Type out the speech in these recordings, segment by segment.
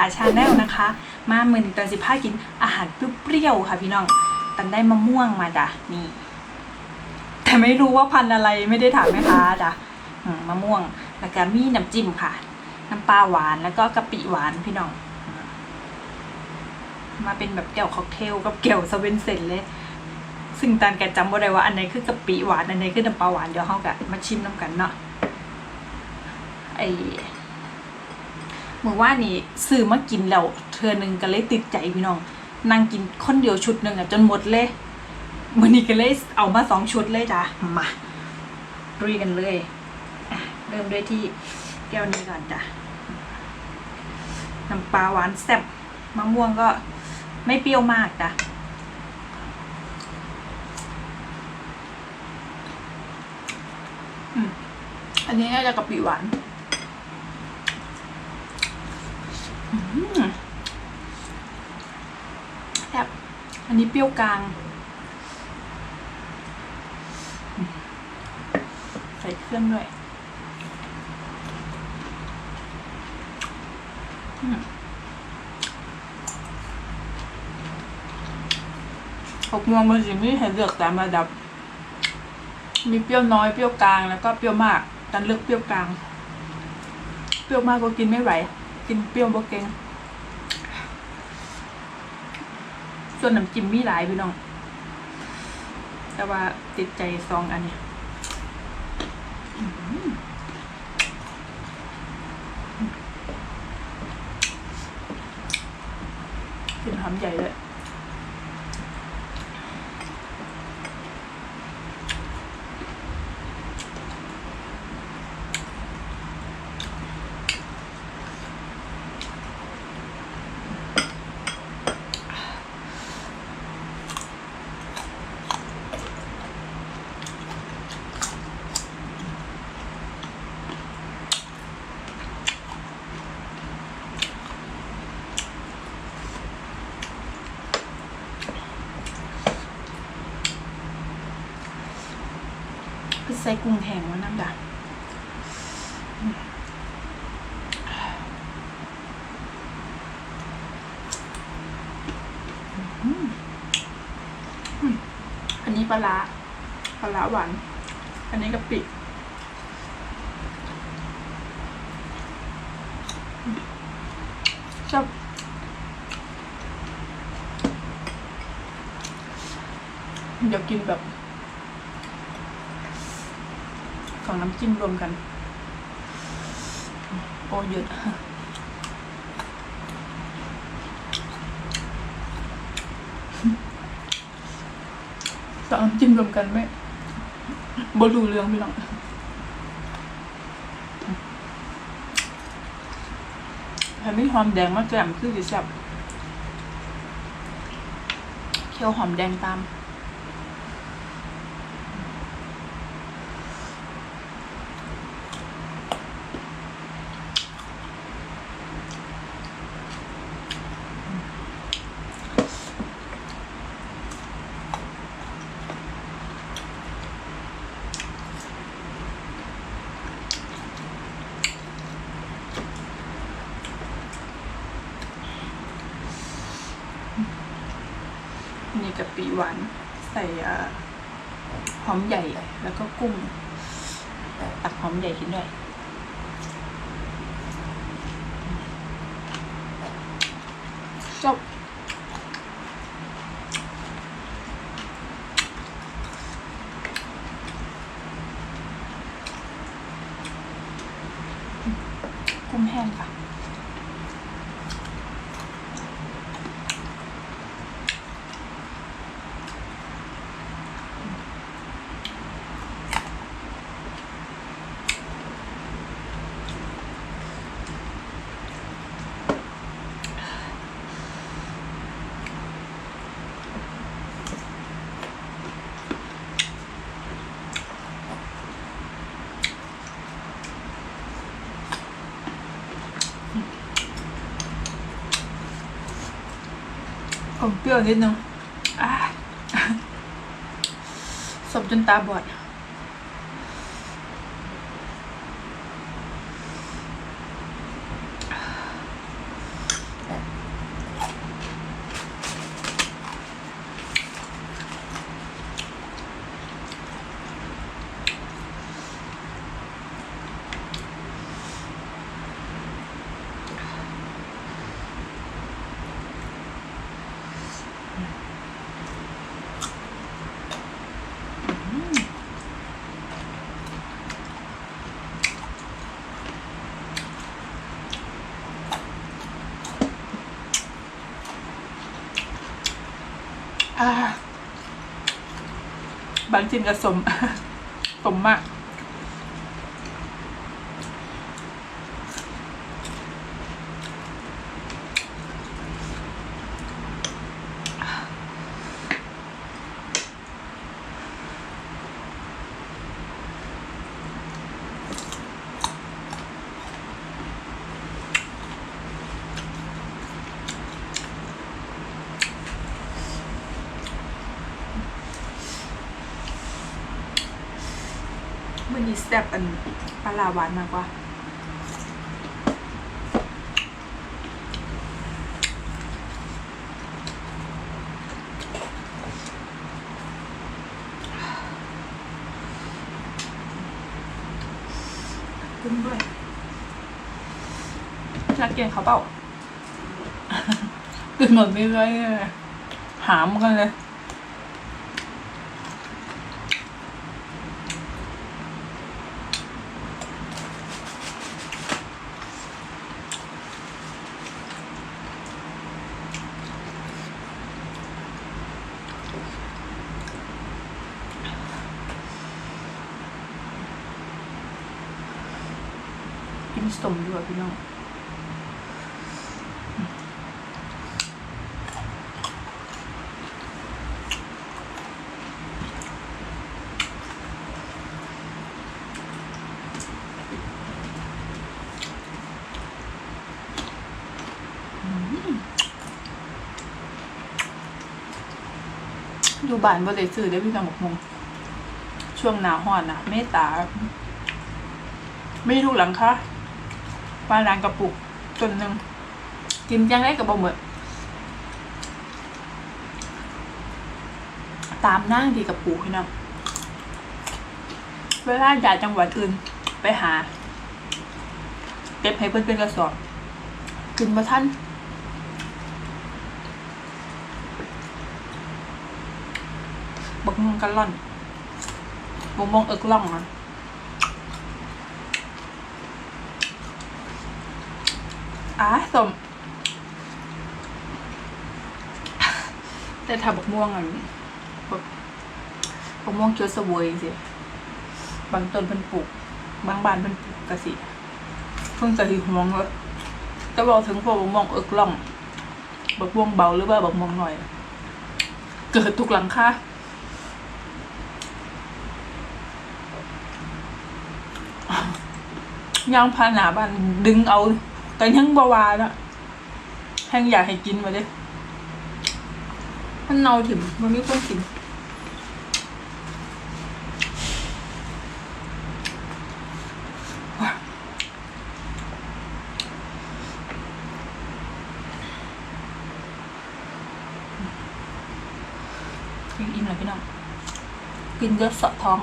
าชาแนลนะคะ มาเมือนี้ตันสิพากินอาหารเปรี้ยวๆค่ะพี่น้องตันได้มะม่วงมาจ้ะนี่ แต่ไม่รู้ว่าพันอะไรไม่ได้ถามแม่ค้าจ้ะมะม่วงแล้วก็มีน้ำจิ้มค่ะ น้ำปลาหวานแล้วก็กะปิหวานพี่น้อง มาเป็นแบบแก้วค็อกเทลกับแก้วสเวนเซนเลยซึ่งตันแกจำว่าได้ว่าอันไหนคือกะปิหวานอันไหนคือน้ำปลาหวานเดี๋ยวเขากะมาชิมน้ำกันเนาะไอ เมื่อว่านี่ซื้อมากินแล้วเธอหนึ่งก็เลยติดใจพี่น้องนั่งกินคนเดียวชุดหนึ่งอะจนหมดเลยวันนี้ก็เลยเอามาสองชุดเลยจ้ะมารุยกันเลยเริ่มด้วยที่แก้วนี้ก่อนจ้ะน้ำปลาหวานแซ่บมะม่วงก็ไม่เปรี้ยวมากจ้ะอันนี้น่าจะกะปิหวานอืม แซ่บอันนี้เปรี้ยวกลาง ใส่เครื่องด้วยอืมหกโมงมันสิมีให้เลือกตามระดับ มีเปรี้ยวน้อยเปรี้ยวกลางแล้วก็เปรี้ยวมากดันเลือกเปรี้ยวกลาง เปรี้ยวมากก็กินไม่ไหว กินเปรี้ยวบ่เก่งส่วนน้ำจิ้มมีหลายพี่น้อง แต่ว่าติดใจซองอันนี้ยอื้อหือกินหอมใหญ่เลย ใส่กุ้งแห้งมันน้ำดางอันนี้ปลาร้าปลาร้าหวาน อันนี้กะปิชอบเดี๋ยวกินแบบ ของน้ำจิ้มรวมกัน โอ้เยอะสองน้ำจิ้มรวมกันไม่บรูเรื่องพี่น้องแถมมีหอมแดงมาแกล้มคือสิแซ่บเคี่ยวหอมแดงตาม หวาน ใส่หอมใหญ่แล้วก็กุ้งตักหอมใหญ่ขึ้นด้วยชอบกุ้งแห้งค่ะ มเปรี้ยวนิดนึงอ่าสบจนตาบอด บางจิ้นก็สมสมมาก แซ่บอันปลาลาหวานมากกว่าขึ้นด้วยนักเกียนเขาเปล่า กินหมดไม่เลยหามกันเลย กินสมด้วยพี่น้องอยู่บ้านบ่ได้ซื้อได้พี่น้องบอกมงช่วงหนาวฮ้อนนะเมตตา ไม่รู้หลังคะ ปลาดางกระปุกจนหนึ่งกินยังไงกับบะหมี่ตามนั่งทีกระปุกพี่น้องเวลาจากจังหวัดอื่นไปหาเก็บให้เพื่อนเป็นกระสอบกินมาท่านบักมงกันล่อนบักมงเอิกล่องอะ อะสม แต่ถ้าบกม่วงอะบกบกม่วงเคี้ยวสวยสิบางต้นเพิ่นปลูก บางบานเพิ่นปลูกกะสิเพิ่งกะสิห่วงเลยจะบอกถึงพวกบักม่วงเอิกล่องบักม่วงเบาหรือว่าบกม่วงหน่อย เกิดทุกหลังค่ะยางพาหนาบ้านดึงเอา แต่ยังบาวาเนาะแห้งอยากให้กินมาเลยมันเนาถึงมันไม่ควรกินว้ากินอิ่มเลยพี่น้อง กินเยอะสะท้อง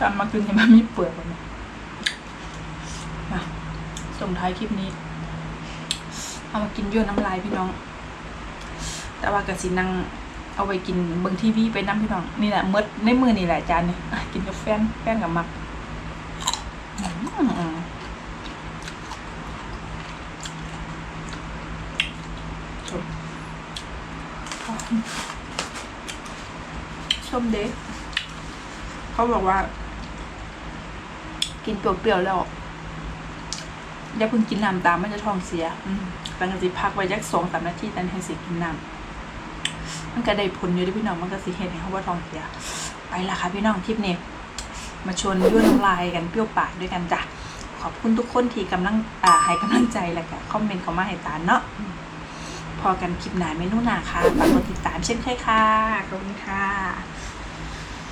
ตามมากินให้มันมีเปลือกก่อนะมาส่งท้ายคลิปนี้ เอามากินยั่วน้ำลายพี่น้อง แต่ว่ากะสินังเอาไปกินเบิ่งทีวีไปน้ำพี่น้อง นี่แหละเมดในมือนี่แหละจานนี่กินกับแฟนแฟนกับมักชมชมเด็กเขาบอกว่า กินเปรี้ยวๆแล้วอย่าเพิ่งกินน้ำตามมันจะท้องเสีย อืมหลังจากที่พักไว้ยักสองสามนาทีนั้นให้สิกินน้ำมันก็ได้ผลอยู่ที่พี่น้องมันก็สิเห็นให้เขาว่าท้องเสีย ไปละค่ะพี่น้องทริปนี้มาชวนด้วน้ำลายกันเปรี้ยวปากด้วยกันจ้ะขอบคุณทุกคนที่กำลังอ่าให้กำลังใจแล้วก็คอมเมนต์เข้ามาให้ตาเนาะพอกันคลิปหน้าเมนูหน้าค่ะฝากกดติดตามเช่นเคยค่ะขอบคุณค่ะ